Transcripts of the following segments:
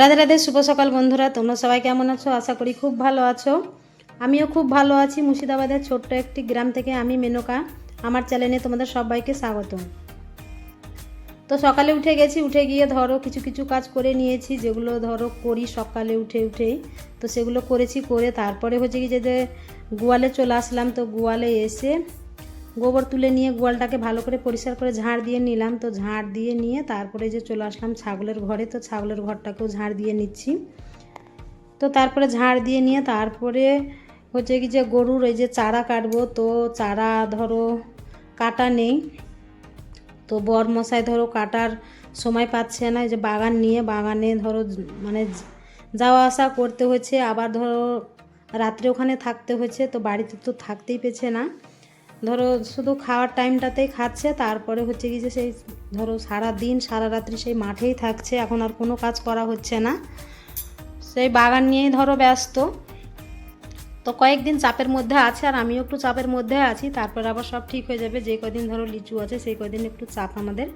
রাধে রাধে, শুভ সকাল বন্ধুরা। তোমরা সবাই কেমন আছো? আশা করি খুব ভালো আছো। আমিও খুব ভালো আছি। মুর্শিদাবাদের ছোট্ট একটি গ্রাম থেকে আমি মেনকা। আমার চ্যানেলে তোমাদের সবাইকে স্বাগত। তো সকালে উঠে গেছি। উঠে গিয়ে ধরো কিছু কিছু কাজ করে নিয়েছি। যেগুলো ধরো করি সকালে উঠে উঠে তো সেগুলো করেছি করে তারপরে হচ্ছে কি যে গোয়ালে চলে আসলাম। তো গোয়ালে এসে গোবর তুলে নিয়ে গোয়ালটাকে ভালো করে পরিষ্কার করে ঝাড় দিয়ে নিলাম। তো ঝাড় দিয়ে নিয়ে তারপরে যে চলে আসলাম ছাগলের ঘরে, তো ছাগলের ঘরটাকেও ঝাড় দিয়ে নিচ্ছি। তো তারপরে ঝাড় দিয়ে নিয়ে তারপরে হচ্ছে কি যে গরুর এই যে চারা কাটবো, তো চারা ধরো কাটা নেই। তো বর মশাই ধরো কাটার সময় পাচ্ছে না যে বাগান নিয়ে বাগানে ধরো মানে যাওয়া আসা করতে হচ্ছে, আবার ধরো রাত্রে ওখানে থাকতে হচ্ছে, তো বাড়িতে তো থাকতেই পেছে না। ধরো শুধু খাওয়ার টাইমটাতেই খাচ্ছে, তারপরে হচ্ছে কি যে সেই ধরো সারা দিন, সারা রাত্রি সেই মাঠেই থাকছে, এখন আর কোনো কাজ করা হচ্ছে না। সেই বাগান নিয়েই ধরো ব্যস্ত। তো কয়েকদিন চাপের মধ্যে আছে, আর আমিও একটু চাপের মধ্যে আছি, তারপর আবার সব ঠিক হয়ে যাবে, যে কদিন ধরো লিচু আছে সেই কদিন একটু চাপ আমাদের।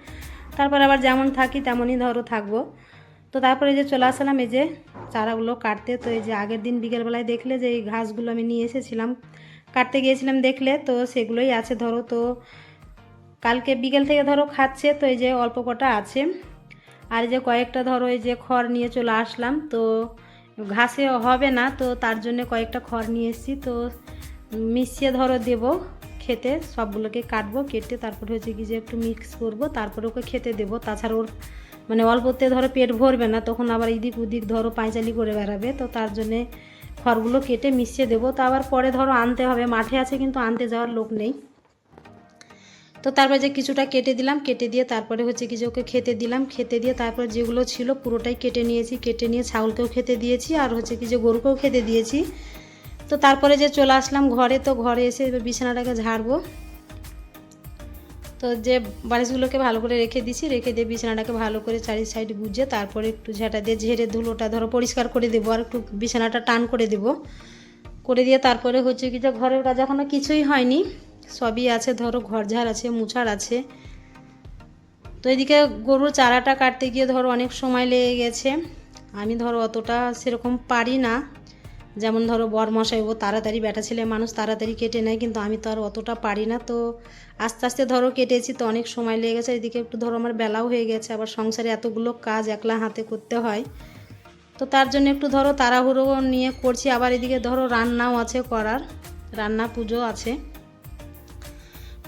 তারপর আবার যেমন থাকি তেমনই ধরো থাকব। তো তারপরে যে চলে আসলাম, এই যে চারাগুলো কাটতে, তো এই যে আগের দিন বিকেলবেলায় দেখলে যে এই ঘাসগুলো আমি নিয়ে এসেছিলাম কাটতে গিয়েছিলাম দেখলে, তো সেগুলোই আছে ধরো, তো কালকে বিকেল থেকে ধরো খাচ্ছে, তো এই যে অল্প কটা আছে। আর যে কয়েকটা ধরো এই যে খড় নিয়ে চলে আসলাম, তো ঘাসে হবে না, তো তার জন্য কয়েকটা খড় নিয়ে এসেছি, তো মিশিয়ে ধরো দেব খেতে, সবগুলোকে কাটবো, কেটে তারপরে হচ্ছে কি যে একটু মিক্স করব, তারপরে ওকে খেতে দেবো। তাছাড়া ওর মানে অল্পতে ধরো পেট ভরবে না, তখন আবার এদিক ওদিক ধরো পাঁচালি করে বেড়াবে, তো তার জন্যে খড়গুলো কেটে মিশিয়ে দেবো। তো আবার পরে ধরো আনতে হবে, মাঠে আছে কিন্তু আনতে যাওয়ার লোক নেই। তো তারপরে যে কিছুটা কেটে দিলাম, কেটে দিয়ে তারপরে হচ্ছে কিছু ওকে খেতে দিলাম। খেতে দিয়ে তারপরে যেগুলো ছিল পুরোটাই কেটে নিয়েছি, কেটে নিয়ে ছাগলকেও খেতে দিয়েছি আর হচ্ছে কি যে গরুকেও খেতে দিয়েছি। তো তারপরে যে চলে আসলাম ঘরে, তো ঘরে এসে বিছানাটাকে ঝাড়বো। তো যে বালিশগুলোকে ভালো করে রেখে দিছি রেখে দিয়ে বিছানাটাকে ভালো করে চারি সাইড গুজে তারপরে একটু ঝাঁটা দিয়ে ঝেড়ে ধুলোটা ধরো পরিষ্কার করে দেবো আর একটু বিছানাটা টান করে দেবো। করে দিয়ে তারপরে হচ্ছে কি যে ঘরের কাজ এখনও কিছুই হয়নি, সবই আছে ধরো, ঘর ঝাড় আছে, মুছার আছে। তো এদিকে গরুর চারাটা কাটতে গিয়ে ধরো অনেক সময় লেগে গেছে, আমি ধরো অতটা সেরকম পারি না। যেমন ধরো বর মশাই ও তাড়াতাড়ি ব্যাটা ছেলে মানুষ তাড়াতাড়ি কেটে নেয়, কিন্তু আমি তো আর অতটা পারি না। তো আস্তে আস্তে ধরো কেটেছি, তো অনেক সময় লেগে গেছে। এদিকে একটু ধরো আমার বেলাও হয়ে গেছে, আবার সংসারে এতগুলো কাজ একলা হাতে করতে হয়। তো তার জন্য একটু ধরো তাড়াহুড়ো নিয়ে করছি। আবার এদিকে ধরো রান্নাও আছে করার, রান্না পুজো আছে।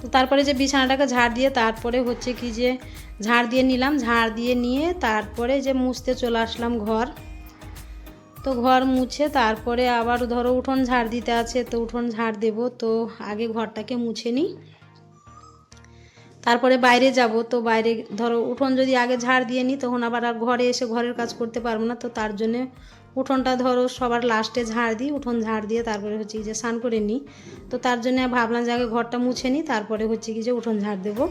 তো তারপরে যে বিছানাটাকে ঝাড় দিয়ে, তারপরে হচ্ছে কি যে ঝাড় দিয়ে নিলাম। ঝাড় দিয়ে নিয়ে তারপরে যে মুছতে চলে আসলাম ঘর। তো ঘর মুছে তারপরে আবার ধরো উঠোন ঝাড় দিতে আছে, তো উঠোন ঝাড় দেব, তো আগে ঘরটাকে মুছে নিই। তারপরে বাইরে যাব, তো বাইরে ধরো উঠোন যদি আগে ঝাড় দিয়ে নিই, তখন আবার আর ঘরে এসে ঘরের কাজ করতে পারব না, তো তার জন্যে উঠোনটা ধরো সবার লাস্টে ঝাড় দিই, উঠোন ঝাড় দিয়ে তারপরে হচ্ছে কি যে স্নান করে নিই। তো তার জন্য ভাবলাম যে আগে ঘরটা মুছে নিই, তারপরে হচ্ছে কি যে উঠোন ঝাড় দেবো।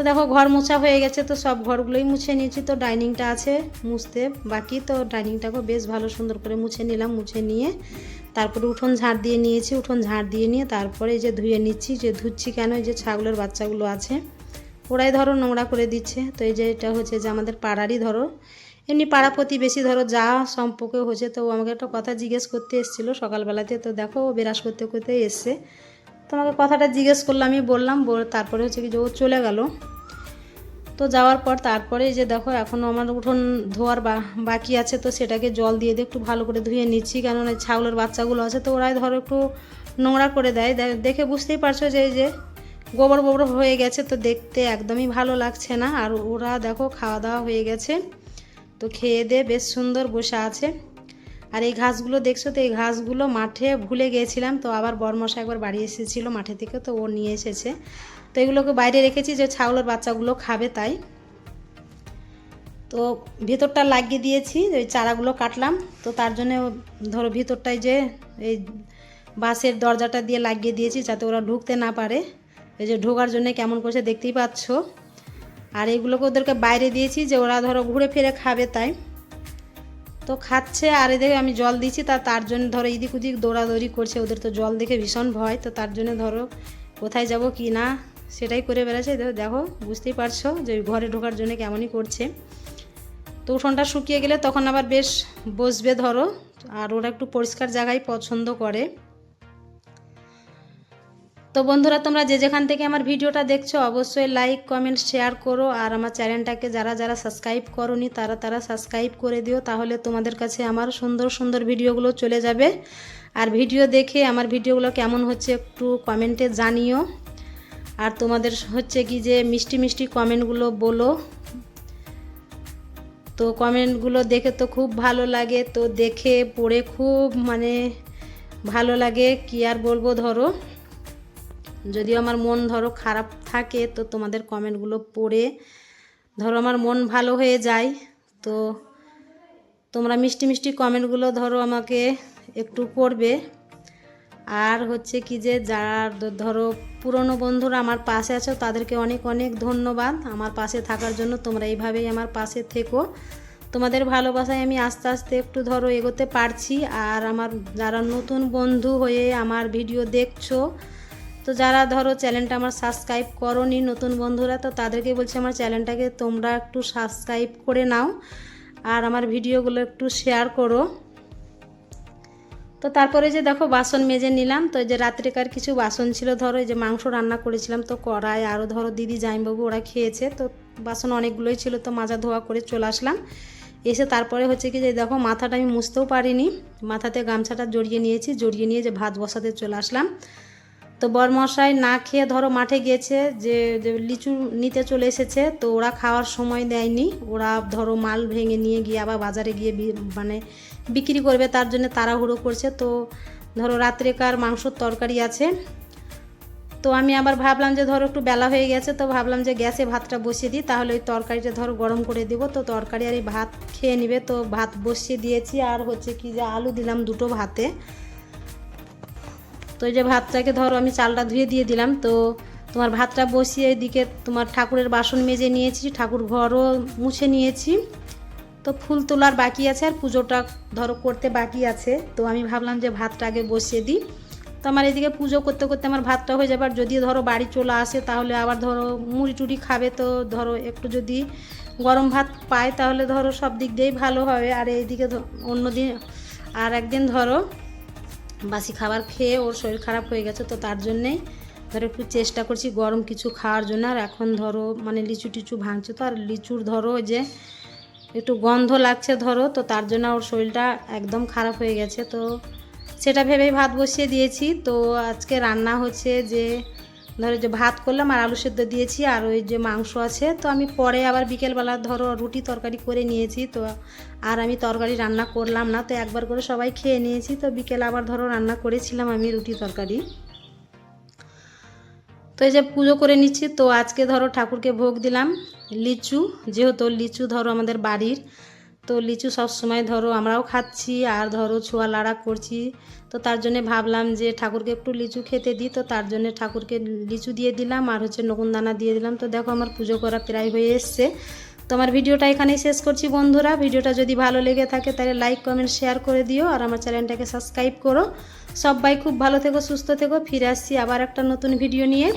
তো দেখো, ঘর মোছা হয়ে গেছে তো সব ঘরগুলোই মুছে নিয়েছি। তো ডাইনিংটা আছে মুছতে বাকি, তো ডাইনিংটাকেও বেশ ভালো সুন্দর করে মুছে নিলাম, মুছে নিয়ে তারপরে উঠোন ঝাড় দিয়ে নিয়েছি, উঠোন ঝাড় দিয়ে নিয়ে তারপরে যে ধুয়ে নিচ্ছি, যে ধুচ্ছি কেন, এই যে ছাগলের বাচ্চাগুলো আছে, ওরাই ধরো নোংরা করে দিচ্ছে। তো এই যে এটা হচ্ছে যে আমাদের পাড়ারই ধরো, এমনি পাড়া প্রতিবেশী ধরো, যা সম্পর্কে হচ্ছে তো ও আমাকে একটা কথা জিজ্ঞেস করতে এসেছিল সকালবেলাতে। তো দেখো, ও করতে করতে এসছে। তোমাকে কথাটা জিজ্ঞেস করলাম আমি বললাম, বল- তারপরে হচ্ছে কি যে ও চলে গেল। তো যাওয়ার পর তারপরে যে দেখো এখনও আমার উঠোন ধোয়ার বাকি আছে, তো সেটাকে জল দিয়ে দিয়ে একটু ভালো করে ধুয়ে নিচ্ছি। কেননা ছাগলের বাচ্চাগুলো আছে, তো ওরাই ধরো একটু নোংরা করে দেয়। দেখে বুঝতেই পারছ যে যে গোবর গোবর হয়ে গেছে, তো দেখতে একদমই ভালো লাগছে না। আর ওরা দেখো খাওয়া দাওয়া হয়ে গেছে, তো খেয়ে দিয়ে বেশ সুন্দর বসে আছে। আর এই ঘাসগুলো দেখছ তো, এই ঘাসগুলো মাঠে ভুলে গিয়েছিলাম, তো আবার বরমশা একবার বাড়ি এসেছিল মাঠে থেকে, তো ও নিয়ে এসেছে। তো এগুলোকে বাইরে রেখেছি যে ছাগলের বাচ্চাগুলো খাবে তাই। তো ভিতরটা লাগিয়ে দিয়েছি, ওই চারাগুলো কাটলাম, তো তার জন্য ধরো ভিতরটায় যে এই বাঁশের দরজাটা দিয়ে লাগিয়ে দিয়েছি যাতে ওরা ঢুকতে না পারে। এই যে ঢোকার জন্য কেমন করছে দেখতেই পাচ্ছ। আর এগুলোকে ওদেরকে বাইরে দিয়েছি যে ওরা ধরো ঘুরে ফিরে খাবে তাই। তো খাচ্ছে আর এদিকে আমি জল দিচ্ছি, তা তার জন্য ধরো এদিক ওদিক দৌড়াদৌড়ি করছে, ওদের তো জল দেখে ভীষণ ভয়, তো তার জন্য ধরো কোথায় যাব কি না সেটাই করে বেড়াচ্ছে। দেখো, বুঝতেই পারছ যে ঘরে ঢোকার জন্য কেমনই করছে। তো উঠোনটা শুকিয়ে গেলে তখন আবার বেশ বসবে ধরো, আর ওরা একটু পরিষ্কার জায়গায় পছন্দ করে। তো বন্ধুরা, তোমরা যে যেখান থেকে আমার ভিডিওটা দেখছ, অবশ্যই লাইক কমেন্ট শেয়ার করো। আর আমার চ্যানেলটাকে যারা যারা সাবস্ক্রাইব করনি, তারা তারা সাবস্ক্রাইব করে দিও, তাহলে তোমাদের কাছে আমার সুন্দর সুন্দর ভিডিওগুলো চলে যাবে। আর ভিডিও দেখে আমার ভিডিওগুলো কেমন হচ্ছে একটু কমেন্টে জানিও। আর তোমাদের হচ্ছে কি যে মিষ্টি মিষ্টি কমেন্টগুলো বলো। তো কমেন্টগুলো দেখে তো খুব ভালো লাগে, তো দেখে পড়ে খুব মানে ভালো লাগে, কি আর বলব ধরো। যদিও আমার মন ধরো খারাপ থাকে, তো তোমাদের কমেন্টগুলো পড়ে। ধরো আমার মন ভালো হয়ে যায়, তো তোমরা মিষ্টি মিষ্টি কমেন্টগুলো ধরো আমাকে একটু করবে আর হচ্ছে কি যে, যারা ধরো পুরনো বন্ধুরা আমার পাশে আছো, তাদেরকে অনেক অনেক ধন্যবাদ। আমার পাশে থাকার জন্য তোমরা এইভাবেই আমার পাশে থেকো। তোমাদের ভালোবাসায় আমি আস্তে আস্তে একটু ধরো এগোতে পারছি। আর আমার যারা নতুন বন্ধু হয়ে আমার ভিডিও দেখছ তো যারা ধরো চ্যানেলটা আমার সাবস্ক্রাইব করনি নতুন বন্ধুরা, তো তাদেরকে বলছি আমার চ্যানেলটাকে তোমরা একটু সাবস্ক্রাইব করে নাও আর আমার ভিডিওগুলো একটু শেয়ার করো। তো তারপরে যে দেখো বাসন মেজে নিলাম, তো যে রাত্রিকার কিছু বাসন ছিল, ধরো যে মাংস রান্না করেছিলাম, তো কড়াই আরও ধরো দিদি জাইমবাবু ওরা খেয়েছে, তো বাসন অনেকগুলোই ছিল, তো মাজা ধোয়া করে চলে আসলাম। এসে তারপরে হচ্ছে কি যে দেখো মাথাটা আমি মুছতেও পারিনি, মাথাতে গামছাটা জড়িয়ে নিয়েছি, জড়িয়ে নিয়ে যে ভাত বসাতে চলে আসলাম। তো বরমশাই না খেয়ে ধরো মাঠে গিয়েছে যে লিচু নিতে চলে এসেছে, তো ওরা খাওয়ার সময় দেয়নি। ওরা ধরো মাল ভেঙে নিয়ে গিয়ে আবার বাজারে গিয়ে মানে বিক্রি করবে, তার জন্য তাড়াহুড়ো করছে। তো ধরো রাত্রেকার মাংসর তরকারি আছে। তো আমি আবার ভাবলাম যে ধরো একটু বেলা হয়ে গেছে, তো ভাবলাম যে গ্যাসে ভাতটা বসিয়ে দিই, তাহলে ওই তরকারিটা ধরো গরম করে দেবো। তো তরকারি আর এই ভাত খেয়ে নিবে, তো ভাত বসিয়ে দিয়েছি। আর হচ্ছে কি যে আলু দিলাম দুটো ভাতে। তো এই যে ভাতটাকে ধরো আমি চালটা ধুয়ে দিয়ে দিলাম, তো তোমার ভাতটা বসিয়ে এদিকে তোমার ঠাকুরের বাসন মেজে নিয়েছি, ঠাকুর ঘরও মুছে নিয়েছি। তো ফুল তোলার বাকি আছে আর পুজোটা ধরো করতে বাকি আছে, তো আমি ভাবলাম যে ভাতটা আগে বসিয়ে দিই। তো আমার এদিকে পুজো করতে করতে আমার ভাতটা হয়ে যাবে, আর যদি ধরো বাড়ি চলে আসে তাহলে আবার ধরো মুড়ি টুড়ি খাবে, তো ধরো একটু যদি গরম ভাত পায় তাহলে ধরো সব দিক দিয়েই ভালো হবে। আর এইদিকে অন্য দিন আর একদিন ধরো বাসি খাবার খেয়ে ওর শরীর খারাপ হয়ে গেছে, তো তার জন্যেই ধরো একটু চেষ্টা করছি গরম কিছু খাওয়ার জন্য। আর এখন ধরো মানে লিচু টিচু ভাঙছে, তো আর লিচুর ধরো যে একটু গন্ধ লাগছে ধরো, তো তার জন্য ওর শরীরটা একদম খারাপ হয়ে গেছে। তো সেটা ভেবেই ভাত বসিয়ে দিয়েছি। তো আজকে রান্না হচ্ছে যে ধরো যে ভাত করলাম আর আলু সেদ্ধ দিয়েছি আর ওই যে মাংস আছে, তো আমি পরে আবার বিকেলবেলা ধরো রুটি তরকারি করে নিয়েছি, তো আর আমি তরকারি রান্না করলাম না, তো একবার করে সবাই খেয়ে নিয়েছি, তো বিকেল আবার ধরো রান্না করেছিলাম আমি রুটি তরকারি। তো এই যে পুজো করে নিচ্ছি, তো আজকে ধরো ঠাকুরকে ভোগ দিলাম, লিচু, যেহেতু লিচু ধরো আমাদের বাড়ির তো লিচু সব সময় ধরো আমরাও খাচ্ছি, আর ধরো ছোঁয়া লাড়া করছি। তো তার জন্য ভাবলাম যে ঠাকুরকে একটু লিচু খেতে দিই, তো তার জন্য ঠাকুরকে লিচু দিয়ে দিলাম, আর হচ্ছে নকুনদানা দিয়ে দিলাম। তো দেখো আমার পুজো করা প্রায় হয়ে এসছে। তো আমার ভিডিওটা এখানেই শেষ করছি বন্ধুরা। ভিডিওটা যদি ভালো লেগে থাকে তাহলে লাইক কমেন্ট শেয়ার করে দিও, আর আমার চ্যানেলটাকে সাবস্ক্রাইব করো। সবাই খুব ভালো থেকো, সুস্থ থেকো। ফিরে আসছি আবার একটা নতুন ভিডিও নিয়ে।